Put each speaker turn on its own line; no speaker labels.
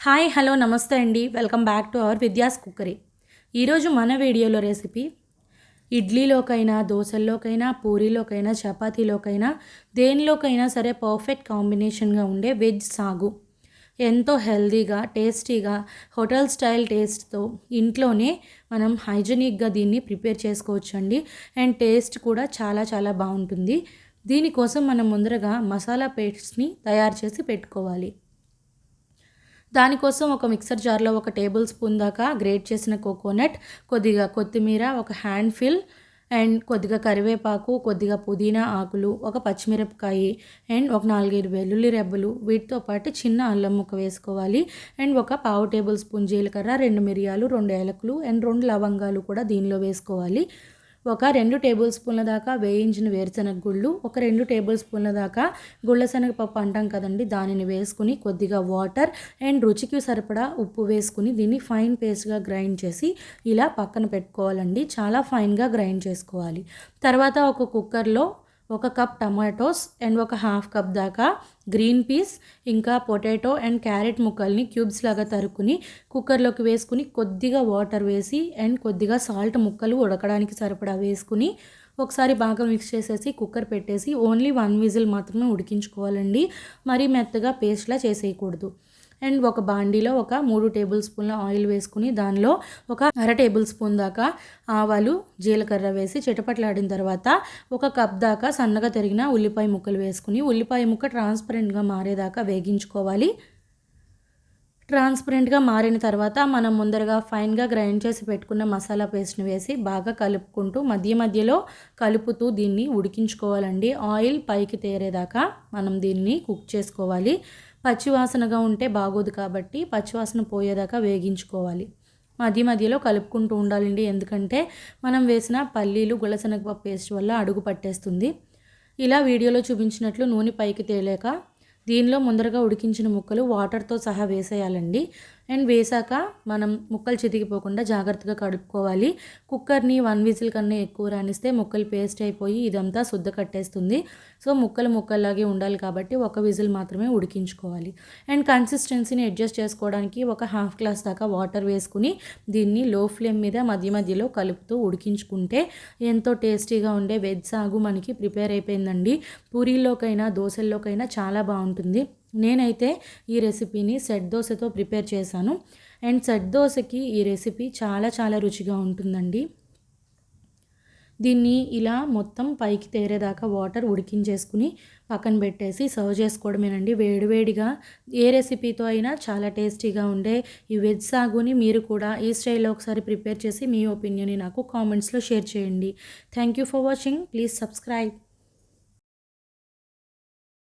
Hi hello నమస్తే అండి. Welcome back to our Vidya's cookery. ఈరోజు మన వీడియోలో రెసిపీ ఇడ్లీలోకైనా దోశల్లోకైనా పూరీలోకైనా చపాతీలోకైనా దేనిలోకైనా సరే పర్ఫెక్ట్ కాంబినేషన్గా ఉండే వెజ్ సాగు. ఎంతో హెల్దీగా టేస్టీగా హోటల్ స్టైల్ టేస్ట్తో ఇంట్లోనే మనం హైజెనిక్గా దీన్ని ప్రిపేర్ చేసుకోవచ్చండి. అండ్ టేస్ట్ కూడా చాలా చాలా బాగుంటుంది. దీనికోసం మనం ముందరగా మసాలా పేస్ట్ని తయారు చేసి పెట్టుకోవాలి. దానికోసం ఒక మిక్సర్ జార్లో ఒక టేబుల్ స్పూన్ దాకా గ్రేట్ చేసిన కోకోనట్ కొద్దిగా కొత్తిమీర ఒక హ్యాండ్ ఫిల్ అండ్ కొద్దిగా కరివేపాకు కొద్దిగా పుదీనా ఆకులు ఒక పచ్చిమిరపకాయ అండ్ ఒక నాలుగైదు వెల్లుల్లి రెబ్బలు. వీటితో పాటు చిన్న అల్లం ముక్క వేసుకోవాలి. అండ్ ఒక పావు టేబుల్ స్పూన్ జీలకర్ర రెండు మిరియాలు రెండు ఏలకులు అండ్ రెండు లవంగాలు కూడా దీనిలో వేసుకోవాలి. ఒక రెండు టేబుల్ స్పూన్ల దాకా వేయించిన వేరుశనగ గుళ్ళు ఒక రెండు టేబుల్ స్పూన్ల దాకా గుళ్ళ శనగపప్పు అంటాం కదండి దానిని వేసుకుని కొద్దిగా వాటర్ అండ్ రుచికి సరిపడా ఉప్పు వేసుకుని దీన్ని ఫైన్ పేస్ట్గా గ్రైండ్ చేసి ఇలా పక్కన పెట్టుకోవాలండి. చాలా ఫైన్గా గ్రైండ్ చేసుకోవాలి. తర్వాత ఒక కుక్కర్లో ఒక కప్ టమాటోస్ అండ్ ఒక హాఫ్ కప్ దాకా గ్రీన్ పీస్ ఇంకా పొటాటో అండ్ క్యారెట్ ముక్కల్ని క్యూబ్స్ లాగా తరుక్కుని కుక్కర్లోకి వేసుకుని కొద్దిగా వాటర్ వేసి అండ్ కొద్దిగా సాల్ట్ ముక్కలు ఉడకడానికి సరిపడా వేసుకుని ఒకసారి బాగా మిక్స్ చేసేసి కుక్కర్ పెట్టేసి ఓన్లీ వన్ విజిల్ మాత్రమే ఉడికించుకోవాలండి. మరీ మెత్తగా పేస్ట్లా చేసేయకూడదు. అండ్ ఒక బాండీలో ఒక మూడు టేబుల్ స్పూన్ల ఆయిల్ వేసుకుని దానిలో ఒక అర టేబుల్ స్పూన్ దాకా ఆవాలు జీలకర్ర వేసి చిటపట్లాడిన తర్వాత ఒక కప్ దాకా సన్నగా తరిగిన ఉల్లిపాయ ముక్కలు వేసుకుని ఉల్లిపాయ ముక్క ట్రాన్స్పరెంట్గా మారేదాకా వేగించుకోవాలి. ట్రాన్స్పరెంట్గా మారిన తర్వాత మనం ముందరగా ఫైన్గా గ్రైండ్ చేసి పెట్టుకున్న మసాలా పేస్ట్ని వేసి బాగా కలుపుకుంటూ మధ్య మధ్యలో కలుపుతూ దీన్ని ఉడికించుకోవాలండి. ఆయిల్ పైకి తేరేదాకా మనం దీన్ని కుక్ చేసుకోవాలి. పచ్చివాసనగా ఉంటే బాగోదు కాబట్టి పచ్చివాసన పోయేదాకా వేగించుకోవాలి. మధ్య మధ్యలో కలుపుకుంటూ ఉండాలండి. ఎందుకంటే మనం వేసిన పల్లీలు గులసెనగపప్పు పేస్ట్ వల్ల అడుగు పట్టేస్తుంది. ఇలా వీడియోలో చూపించినట్లు నూనె పైకి తేలేక దీనిలో ముందరగా ఉడికించిన ముక్కలు వాటర్తో సహా వేసేయాలండి. అండ్ వేసాక మనం ముక్కలు చితికిపోకుండా జాగ్రత్తగా కడుక్కోవాలి. కుక్కర్ని వన్ విజిల్ కన్నా ఎక్కువ రాణిస్తే ముక్కలు పేస్ట్ అయిపోయి ఇదంతా శుద్ధ కట్టేస్తుంది. సో ముక్కలు ముక్కల్లాగే ఉండాలి కాబట్టి ఒక విజిల్ మాత్రమే ఉడికించుకోవాలి. అండ్ కన్సిస్టెన్సీని అడ్జస్ట్ చేసుకోవడానికి ఒక హాఫ్ గ్లాస్ దాకా వాటర్ వేసుకుని దీన్ని లో ఫ్లేమ్ మీద మధ్య మధ్యలో కలుపుతూ ఉడికించుకుంటే ఎంతో టేస్టీగా ఉండే వెజ్ సాగు మనకి ప్రిపేర్ అయిపోయిందండి. పూరీలోకైనా దోశల్లోకైనా చాలా బాగుంటుంది. నేనైతే ఈ రెసిపీని సెట్ దోశతో ప్రిపేర్ చేశాను. అండ్ సెట్ దోశకి ఈ రెసిపీ చాలా చాలా రుచిగా ఉంటుందండి. దీన్ని ఇలా మొత్తం పైకి తేరేదాకా వాటర్ ఉడికించేసుకుని పక్కన పెట్టేసి సర్వ్ చేసుకోవడమేనండి. వేడివేడిగా ఏ రెసిపీతో అయినా చాలా టేస్టీగా ఉండే ఈ వెజ్ సాగుని మీరు కూడా ఈ స్టైల్లో ఒకసారి ప్రిపేర్ చేసి మీ ఒపీనియన్ని నాకు కామెంట్స్లో షేర్ చేయండి. Thank you for watching. Please subscribe.